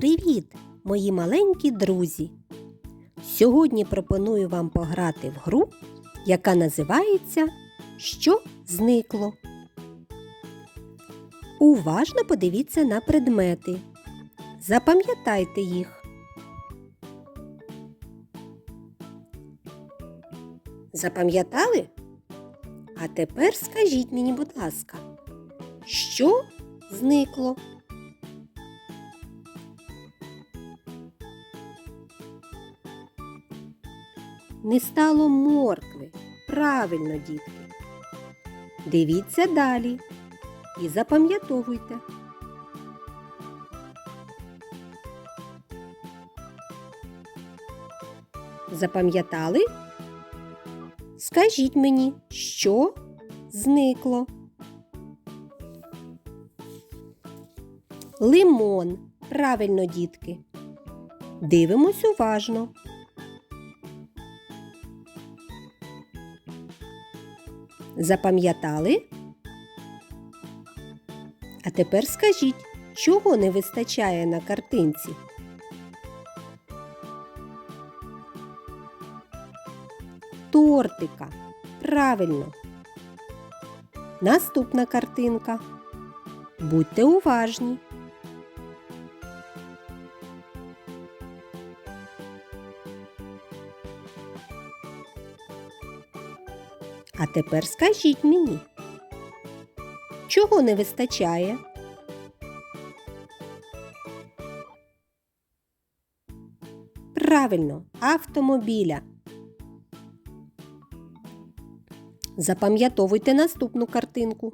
Привіт, мої маленькі друзі! Сьогодні пропоную вам пограти в гру, яка називається Що зникло. Уважно подивіться на предмети. Запам'ятайте їх. Запам'ятали? А тепер скажіть мені, будь ласка, що зникло? Не стало моркви. Правильно, дітки. Дивіться далі і запам'ятовуйте. Запам'ятали? Скажіть мені, що зникло? Лимон. Правильно, дітки. Дивимось уважно. Запам'ятали? А тепер скажіть, чого не вистачає на картинці? Тортика. Правильно. Наступна картинка. Будьте уважні. А тепер скажіть мені, чого не вистачає? Правильно, автомобіля. Запам'ятовуйте наступну картинку.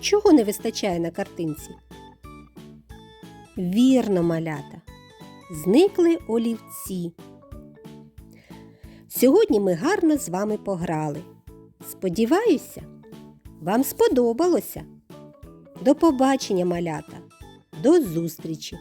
Чого не вистачає на картинці? Вірно, малята. Зникли олівці. Сьогодні ми гарно з вами пограли. Сподіваюся, вам сподобалося. До побачення, малята. До зустрічі!